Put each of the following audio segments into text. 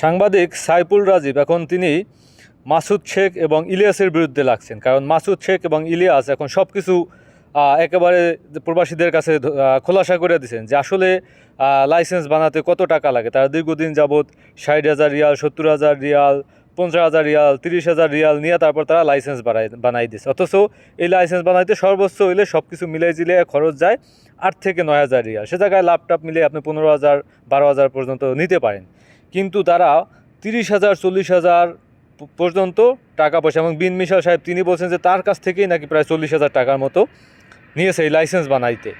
সাংবাদিক সাইফুল রাজীব, এখন তিনি মাসুদ শেখ এবং ইলিয়াসের বিরুদ্ধে লাগছেন। কারণ মাসুদ শেখ এবং ইলিয়াস এখন সব কিছু একেবারে প্রবাসীদের কাছে খোলাসা করে দিয়েছেন যে আসলে লাইসেন্স বানাতে কত টাকা লাগে। তারা দীর্ঘদিন যাবৎ ষাট হাজার রিয়াল, সত্তর হাজার রিয়াল, পঞ্চাশ হাজার রিয়াল, তিরিশ হাজার রিয়াল নিয়ে তারপর তারা লাইসেন্স বানাই বানাই দিচ্ছে অথচ এই লাইসেন্স বানাইতে সর্বোচ্চ হইলে সব কিছু মিলাই জিলে খরচ যায় আট থেকে নয় হাজার রিয়াল। সে জায়গায় ল্যাপটপ মিলে আপনি পনেরো হাজার, বারো হাজার পর্যন্ত নিতে পারেন। কিন্তু তারা তিরিশ হাজার, চল্লিশ হাজার পর্যন্ত টাকা পয়সা এবং বিন মিশাল সাহেব তিনি বলছেন যে তার কাছ থেকেই নাকি প্রায় চল্লিশ হাজার টাকার মতো নিয়েছে এই লাইসেন্স বানাইতে।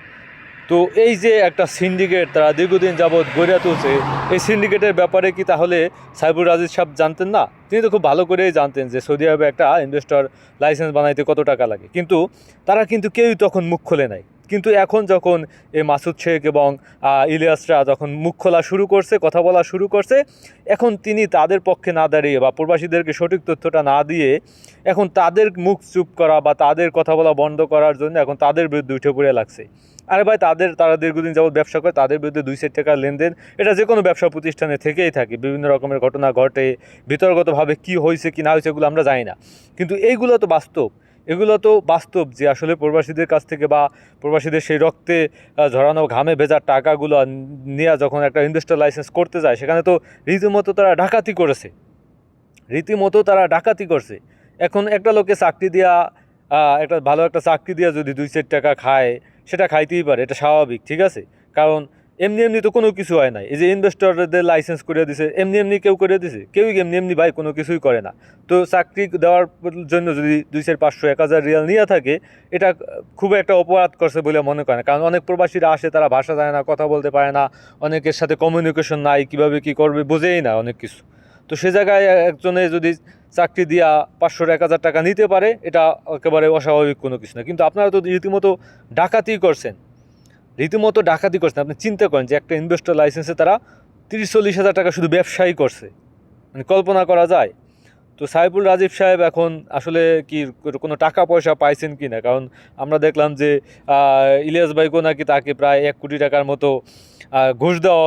তো এই যে একটা সিন্ডিকেট তারা দীর্ঘদিন যাবৎ গড়ে তুলছে, এই সিন্ডিকেটের ব্যাপারে কি তাহলে সাইবুর রাজিদ সাহেব জানতেন না? তিনি তো খুব ভালো করেই জানতেন যে সৌদি আরবে একটা ইনভেস্টর লাইসেন্স বানাইতে কত টাকা লাগে। কিন্তু তারা কিন্তু কেউই তখন মুখ খোলে নাই। কিন্তু এখন যখন এই মাসুদ শেখ এবং ইলিয়াসরা যখন মুখ খোলা শুরু করছে, কথা বলা শুরু করছে, এখন তিনি তাদের পক্ষে না দাঁড়িয়ে বা প্রবাসীদেরকে সঠিক তথ্যটা না দিয়ে এখন তাদের মুখ চুপ করা বা তাদের কথা বলা বন্ধ করার জন্য এখন তাদের বিরুদ্ধে উঠে পড়ে লাগছে। আরে ভাই, তাদের, তারা দীর্ঘদিন যাবত ব্যবসা করে, তাদের বিরুদ্ধে দুই টাকার লেনদেন, এটা যে কোনো ব্যবসা প্রতিষ্ঠানে থেকেই থাকে। বিভিন্ন রকমের ঘটনা ঘটে বিতর্কতভাবে কি হয়েছে, কি না হয়েছে, এগুলো আমরা জানি না। কিন্তু এইগুলো তো বাস্তব। এগুলো তো বাস্তব যে আসলে প্রবাসীদের কাছ থেকে বা প্রবাসীদের সেই রক্তে ঝরানো ঘামে ভেজার টাকাগুলো নিয়ে যখন একটা ইনভেস্টর লাইসেন্স করতে যায় সেখানে তো রীতিমতো তারা ডাকাতি করেছে। রীতিমতো তারা ডাকাতি করছে। এখন একটা লোকে চাকরি আহ, একটা ভালো একটা চাকরি দিয়া যদি দুই চার টাকা খায় সেটা খাইতেই পারে এটা স্বাভাবিক ঠিক আছে? কারণ এমনি এমনি তো কোনো কিছু হয় নাই। এই যে ইনভেস্টরদের লাইসেন্স করে দিছে, এমনি এমনি কেউ করে দিছে, কেউই এমনি এমনি ভাই কোনো কিছুই করে না। তো চাকরি দেওয়ার জন্য যদি দুই চার পাঁচশো, এক হাজার রিয়াল নিয়ে থাকে, এটা খুব একটা অপরাধ করছে বলে মনে করে না। কারণ অনেক প্রবাসীরা আসে, তারা ভাষা জানে না, কথা বলতে পারে না, অনেকের সাথে কমিউনিকেশন নাই, কীভাবে কি করবে বোঝেই না অনেক কিছু। তো সে জায়গায় একজনে যদি চাকরি দিয়া পাঁচশো, এক হাজার টাকা নিতে পারে, এটা একেবারে অস্বাভাবিক কোনো কিছু না। কিন্তু আপনারা তো রীতিমতো ডাকাতি করছেন। রীতিমতো ডাকাতি করছেন আপনি চিন্তা করেন যে একটা ইনভেস্টর লাইসেন্সে তারা তিরিশ, চল্লিশ হাজার টাকা শুধু ব্যবসায়ী করছে। মানে কল্পনা করা যায়। তো সাইফুল রাজীব সাহেব এখন আসলে কি কোনো টাকা পয়সা পাইছেন কি না কারণ আমরা দেখলাম যে ইলিয়াস ভাইকো নাকি তাকে প্রায় এক কোটি টাকার মতো ঘুষ দেওয়া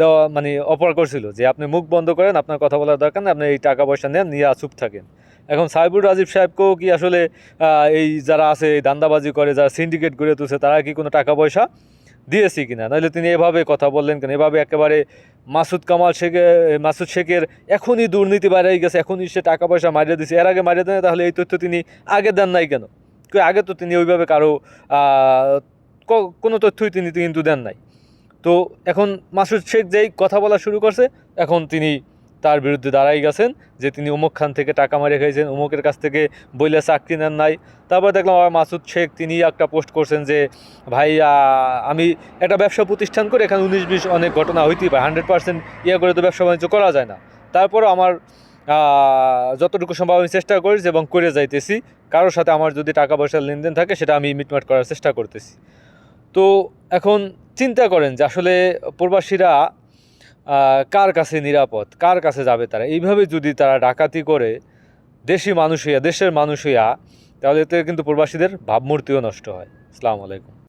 দেওয়া মানে অফার করছিল যে আপনি মুখ বন্ধ করেন, আপনার কথা বলার দরকার নেই, আপনি এই টাকা পয়সা নেন, নিয়ে চুপ থাকেন। এখন সাইবুল রাজীব সাহেবকেও কি আসলে এই যারা আছে, এই দান্দাবাজি করে, যারা সিন্ডিকেট গড়ে তুলছে, তারা কি কোনো টাকা পয়সা দিয়েছি কিনা? নাহলে তিনি এভাবে কথা বললেন কেন? এভাবে একেবারে মাসুদ কামাল শেখে, মাসুদ শেখের এখনই দুর্নীতি বাইরে গেছে, এখনই সে টাকা পয়সা মারিয়ে দিয়েছে। এর আগে মারিয়ে দেন, তাহলে এই তথ্য তিনি আগে দেন নাই কেন? আগে তো তিনি ওইভাবে কারও কোনো তথ্যই তিনি কিন্তু দেন নাই। তো এখন মাসুদ শেখ যেই কথা বলা শুরু করছে, এখন তিনি তার বিরুদ্ধে দাঁড়াই গেছেন, যে তিনি অমুক খান থেকে টাকা মারিয়ে খাইছেন অমুকের কাছ থেকে বইলে চাকরি নেন নাই। তারপর দেখলাম আবার মাসুদ শেখ তিনি একটা পোস্ট করছেন যে, ভাই আমি একটা ব্যবসা প্রতিষ্ঠান করে এখানে উনিশ বিশ অনেক ঘটনা হইতেই পারে, হান্ড্রেড পার্সেন্ট ইয়ে করে তো ব্যবসা বাণিজ্য করা যায় না। তারপরও আমার যতটুকু সম্ভব আমি চেষ্টা করেছি এবং করে যাইতেছি। কারোর সাথে আমার যদি টাকা পয়সার লেনদেন থাকে, সেটা আমি মিটমাট করার চেষ্টা করতেছি। তো এখন চিন্তা করেন যে আসলে প্রবাসীরা কার কাছে নিরাপদ, কার কাছে যাবে তারা? এইভাবে যদি তারা ডাকাতি করে দেশি মানুষ হইয়া, দেশের মানুষ হইয়া, তাহলে এতে কিন্তু প্রবাসীদের ভাবমূর্তিও নষ্ট হয়। আসসালামু আলাইকুম।